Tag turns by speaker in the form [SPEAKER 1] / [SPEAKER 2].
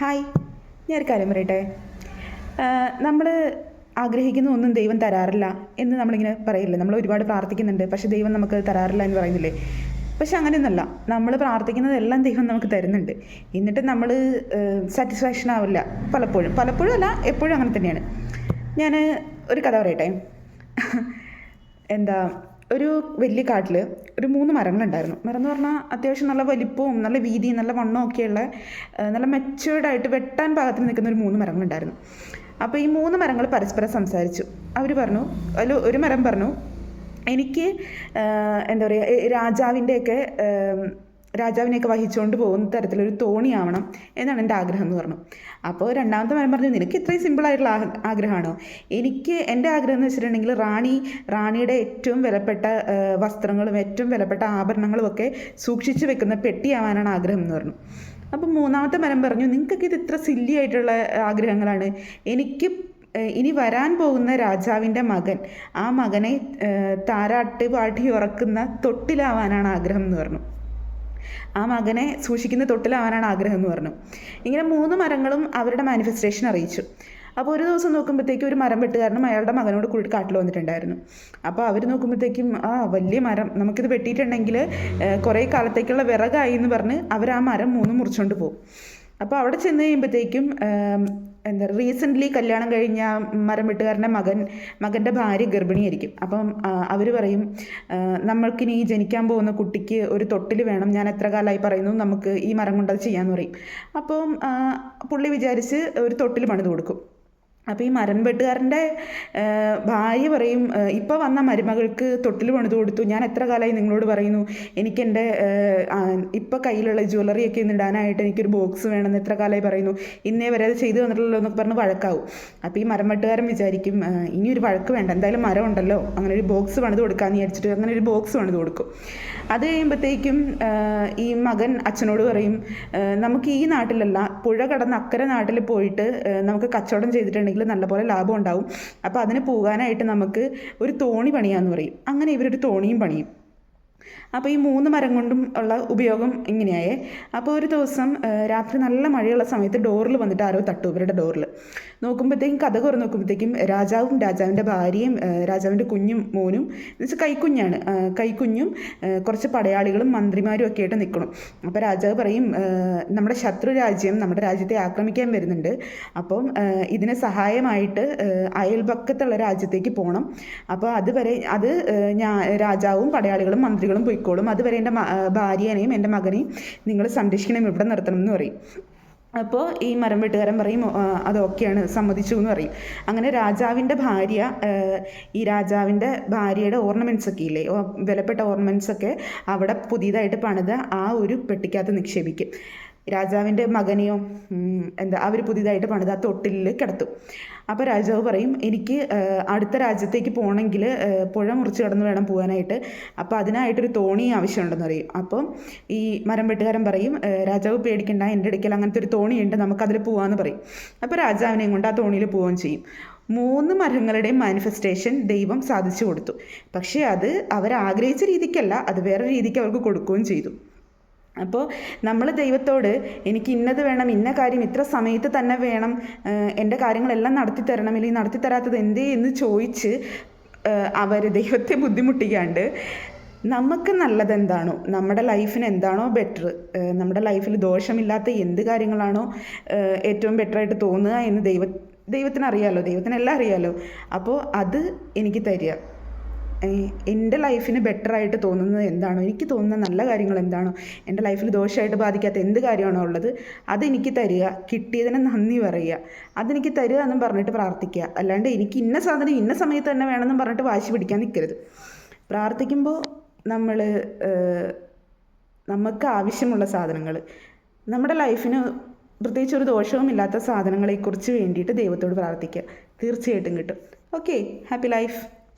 [SPEAKER 1] Hi ഞാൻ ഒരു കാര്യം പറയട്ടെ. നമ്മൾ ആഗ്രഹിക്കുന്ന ഒന്നും ദൈവം തരാറില്ല എന്ന് നമ്മളിങ്ങനെ പറയില്ലേ? നമ്മൾ ഒരുപാട് പ്രാർത്ഥിക്കുന്നുണ്ട് പക്ഷേ ദൈവം നമുക്ക് തരാറില്ല എന്ന് പറയുന്നില്ലേ? പക്ഷെ അങ്ങനെയൊന്നുമല്ല നമ്മൾ പ്രാർത്ഥിക്കുന്നതെല്ലാം ദൈവം നമുക്ക് തരുന്നുണ്ട്. എന്നിട്ട് നമ്മൾ സാറ്റിസ്ഫാക്ഷൻ ആവില്ല പലപ്പോഴും. പലപ്പോഴും അല്ല എപ്പോഴും അങ്ങനെ തന്നെയാണ്. ഞാൻ ഒരു കഥ പറയട്ടെ? എന്താ ഒരു വലിയ കാട്ടിൽ ഒരു മൂന്ന് മരങ്ങളുണ്ടായിരുന്നു. മരം എന്ന് പറഞ്ഞാൽ അത്യാവശ്യം നല്ല വലിപ്പവും നല്ല വീതിയും നല്ല വണ്ണവും ഒക്കെയുള്ള നല്ല മെച്ചുവേർഡായിട്ട് വെട്ടാൻ പാകത്തിന് നിൽക്കുന്ന ഒരു മൂന്ന് മരങ്ങളുണ്ടായിരുന്നു. അപ്പോൾ ഈ മൂന്ന് മരങ്ങൾ പരസ്പരം സംസാരിച്ചു. അവർ പറഞ്ഞു അതിൽ ഒരു മരം പറഞ്ഞു എനിക്ക് എന്താ പറയുക രാജാവിന്റെയൊക്കെ രാജാവിനെയൊക്കെ വഹിച്ചുകൊണ്ട് പോകുന്ന തരത്തിലൊരു തോണിയാവണം എന്നാണ് എന്റെ ആഗ്രഹം എന്ന് പറഞ്ഞു. അപ്പോൾ രണ്ടാമത്തെ മരം പറഞ്ഞു നിനക്ക് ഇത്രയും സിമ്പിളായിട്ടുള്ള ആഗ്രഹമാണോ? എനിക്ക് എന്റെ ആഗ്രഹം എന്ന് വെച്ചിട്ടുണ്ടെങ്കിൽ റാണി റാണിയുടെ ഏറ്റവും വിലപ്പെട്ട വസ്ത്രങ്ങളും ഏറ്റവും വിലപ്പെട്ട ആഭരണങ്ങളും ഒക്കെ സൂക്ഷിച്ചു വെക്കുന്ന പെട്ടിയാവാനാണ് ആഗ്രഹം എന്ന് പറഞ്ഞു. അപ്പം മൂന്നാമത്തെ മരം പറഞ്ഞു നിങ്ങൾക്കൊക്കെ ഇത് ഇത്ര സില്ലി ആയിട്ടുള്ള ആഗ്രഹങ്ങളാണ്. എനിക്ക് ഇനി വരാൻ പോകുന്ന രാജാവിന്റെ മകൻ ആ മകനെ താരാട്ട് പാട്ടി ഉറക്കുന്ന തൊട്ടിലാവാനാണ് ആഗ്രഹം എന്ന് പറഞ്ഞു. ആ മകനെ സൂക്ഷിക്കുന്ന തൊട്ടിലാവാനാണ് ആഗ്രഹം എന്ന് പറഞ്ഞു. ഇങ്ങനെ മൂന്ന് മരങ്ങളും അവരുടെ മാനിഫെസ്റ്റേഷൻ അറിയിച്ചു. അപ്പോൾ ഒരു ദിവസം നോക്കുമ്പോഴത്തേക്കും ഒരു മരം വെട്ടുകാരനും അയാളുടെ മകനോട് കൂടി കാട്ടിൽ വന്നിട്ടുണ്ടായിരുന്നു. അപ്പോൾ അവർ നോക്കുമ്പോഴത്തേക്കും ആ വലിയ മരം. നമുക്കിത് വെട്ടിയിട്ടുണ്ടെങ്കിൽ കുറേ കാലത്തേക്കുള്ള വിറകായി എന്ന് പറഞ്ഞ് അവർ ആ മരം മൂന്നും മുറിച്ചുകൊണ്ട് പോകും അപ്പോൾ അവിടെ ചെന്ന് കഴിയുമ്പോഴത്തേക്കും എന്താ റീസെന്റ്ലി കല്യാണം കഴിഞ്ഞ മരം വെട്ടുകാരന്റെ മകൻ മകന്റെ ഭാര്യ ഗർഭിണിയായിരിക്കും. അപ്പം അവർ പറയും നമ്മൾക്കിനി ഈ ജനിക്കാൻ പോകുന്ന കുട്ടിക്ക് ഒരു തൊട്ടിൽ വേണം. ഞാൻ എത്ര കാലമായി പറയുന്നു നമുക്ക് ഈ മരം കൊണ്ടത് ചെയ്യാമെന്ന് പറയും. അപ്പം പുള്ളി വിചാരിച്ച് ഒരു തൊട്ടിൽ പണിത് കൊടുക്കും. അപ്പോൾ ഈ മരം വെട്ടുകാരന്റെ ഭാര്യ പറയും ഇപ്പോൾ വന്ന മരുമകൾക്ക് തൊട്ടിൽ പണിത് കൊടുത്തു. ഞാൻ എത്ര കാലമായി നിങ്ങളോട് പറയുന്നു എനിക്കെന്റെ ഇപ്പോൾ കയ്യിലുള്ള ജ്വല്ലറിയൊക്കെ ഒന്ന് ഇടാനായിട്ട് എനിക്കൊരു ബോക്സ് വേണമെന്ന് എത്ര കാലമായി പറയുന്നു. ഇന്നേ വരെ അത് ചെയ്തു തന്നിട്ടില്ലല്ലോ എന്നൊക്കെ പറഞ്ഞ് വഴക്കാവും. അപ്പോൾ ഈ മരം വെട്ടുകാരൻ വിചാരിക്കും ഇനി ഒരു വഴക്ക് വേണ്ട. എന്തായാലും മരം ഉണ്ടല്ലോ അങ്ങനെ ഒരു ബോക്സ് പണിത് കൊടുക്കാമെന്ന് വിചാരിച്ചിട്ട് അങ്ങനെ ഒരു ബോക്സ് പണിത് കൊടുക്കും. അത് കഴിയുമ്പോഴത്തേക്കും ഈ മകൻ അച്ഛനോട് പറയും നമുക്ക് ഈ നാട്ടിലല്ല പുഴ കടന്ന് അക്കരെ നാട്ടിൽ പോയിട്ട് നമുക്ക് കച്ചവടം ചെയ്തിട്ടുണ്ടെങ്കിൽ നല്ലപോലെ ലാഭം ഉണ്ടാവും. അപ്പോൾ അതിന് പോകാനായിട്ട് നമുക്ക് ഒരു തോണി പണിയാന്ന് പറയും. അങ്ങനെ ഇവരൊരു തോണിയും പണിയും. അപ്പോൾ ഈ മൂന്ന് മരം കൊണ്ടും ഉള്ള ഉപയോഗം ഇങ്ങനെയായേ. അപ്പോൾ ഒരു ദിവസം രാത്രി നല്ല മഴയുള്ള സമയത്ത് ഡോറിൽ വന്നിട്ട് ആരോ തട്ടു ഇവരുടെ ഡോറിൽ. നോക്കുമ്പോഴത്തേക്കും കഥ കുറേ നോക്കുമ്പോഴത്തേക്കും രാജാവും രാജാവിന്റെ ഭാര്യയും രാജാവിന്റെ കുഞ്ഞും മോനും എന്ന് വെച്ചാൽ കൈക്കുഞ്ഞാണ് കൈക്കുഞ്ഞും കുറച്ച് പടയാളികളും മന്ത്രിമാരും ഒക്കെ ആയിട്ട് നിൽക്കണം. അപ്പോൾ രാജാവ് പറയും നമ്മുടെ ശത്രു രാജ്യം നമ്മുടെ രാജ്യത്തെ ആക്രമിക്കാൻ വരുന്നുണ്ട്. അപ്പം ഇതിനെ സഹായമായിട്ട് അയൽപക്കത്തുള്ള രാജ്യത്തേക്ക് പോകണം അപ്പോൾ അതുവരെ അത് രാജാവും പടയാളികളും മന്ത്രികളും പൊയ്ക്കോളും. അതുവരെ എന്റെ ഭാര്യേനെയും എന്റെ മകനെയും നിങ്ങൾ സംരക്ഷിക്കണം ഇവിടെ നിർത്തണം എന്ന് പറയും. അപ്പോൾ ഈ മരം വെട്ടുകാരൻ പറയും അതൊക്കെയാണ് സമ്മതിച്ചു എന്ന് പറയും. അങ്ങനെ രാജാവിന്റെ ഭാര്യ ഈ രാജാവിന്റെ ഭാര്യയുടെ ഓർണമെന്റ്സ് ഒക്കെ ഇല്ലേ വിലപ്പെട്ട ഓർണമെന്റ്സ് ഒക്കെ അവിടെ പുതിയതായിട്ട് പണിത് ആ ഒരു പെട്ടിക്കകത്ത് നിക്ഷേപിക്കും. രാജാവിന്റെ മകനെയോ എന്താ അവർ പുതിയതായിട്ട് പണിത് ആ തൊട്ടിലിൽ കിടത്തും. അപ്പോൾ രാജാവ് പറയും എനിക്ക് അടുത്ത രാജ്യത്തേക്ക് പോകണമെങ്കിൽ പുഴ മുറിച്ച് കടന്ന് വേണം പോകാനായിട്ട്. അപ്പോൾ അതിനായിട്ടൊരു തോണി ആവശ്യമുണ്ടെന്ന് പറയും. അപ്പം ഈ മരം വെട്ടുകാരൻ പറയും രാജാവ് പേടിക്കണ്ട എന്റെ അടുക്കൽ അങ്ങനത്തെ ഒരു തോണിയുണ്ട് നമുക്കതിൽ പോകാമെന്ന് പറയും. അപ്പോൾ രാജാവിനെയും കൊണ്ട് ആ തോണിയിൽ പോവുകയും ചെയ്യും. മൂന്ന് മരങ്ങളുടെയും മാനിഫെസ്റ്റേഷൻ ദൈവം സാധിച്ചു കൊടുത്തു. പക്ഷേ അത് അവരാഗ്രഹിച്ച രീതിക്കല്ല അത് വേറെ രീതിക്ക് അവർക്ക് കൊടുക്കുകയും ചെയ്തു. അപ്പോൾ നമ്മൾ ദൈവത്തോട് എനിക്ക് ഇന്നത് വേണം ഇന്ന കാര്യം ഇത്ര സമയത്ത് തന്നെ വേണം എന്റെ കാര്യങ്ങളെല്ലാം നടത്തി തരണം ഇല്ലെങ്കിൽ നടത്തി തരാത്തത് എന്തേ എന്ന് ചോദിച്ച് അവർ ദൈവത്തെ ബുദ്ധിമുട്ടിക്കാണ്ട് നമുക്ക് നല്ലത് എന്താണോ നമ്മുടെ ലൈഫിന് എന്താണോ ബെറ്റർ നമ്മുടെ ലൈഫിൽ ദോഷമില്ലാത്ത എന്ത് കാര്യങ്ങളാണോ ഏറ്റവും ബെറ്ററായിട്ട് തോന്നുക എന്ന് ദൈവ ദൈവത്തിന് ദൈവത്തിനെല്ലാം അറിയാലോ. അപ്പോൾ അത് എനിക്ക് തരിക. എന്റെ ലൈഫിന് ബെറ്ററായിട്ട് തോന്നുന്നത് എന്താണോ? എനിക്ക് തോന്നുന്ന നല്ല കാര്യങ്ങൾ എന്താണോ? എന്റെ ലൈഫിൽ ദോഷമായിട്ട് ബാധിക്കാത്ത എന്ത് കാര്യമാണോ ഉള്ളത്? അതെനിക്ക് തരിക. കിട്ടിയതിന് നന്ദി പറയുക. അതെനിക്ക് തരിക എന്നും പറഞ്ഞിട്ട് പ്രാർത്ഥിക്കുക. അല്ലാണ്ട് എനിക്ക് ഇന്ന സാധനം ഇന്ന സമയത്ത് തന്നെ വേണമെന്നും പറഞ്ഞിട്ട് വാശി പിടിക്കാൻ നിൽക്കരുത്. പ്രാർത്ഥിക്കുമ്പോൾ നമ്മൾ നമുക്ക് ആവശ്യമുള്ള സാധനങ്ങൾ നമ്മുടെ ലൈഫിന് പ്രത്യേകിച്ച് ഒരു ദോഷവുമില്ലാത്ത സാധനങ്ങളെക്കുറിച്ച് വേണ്ടിയിട്ട് ദൈവത്തോട് പ്രാർത്ഥിക്കുക. തീർച്ചയായിട്ടും കിട്ടും. ഓക്കെ. Happy life.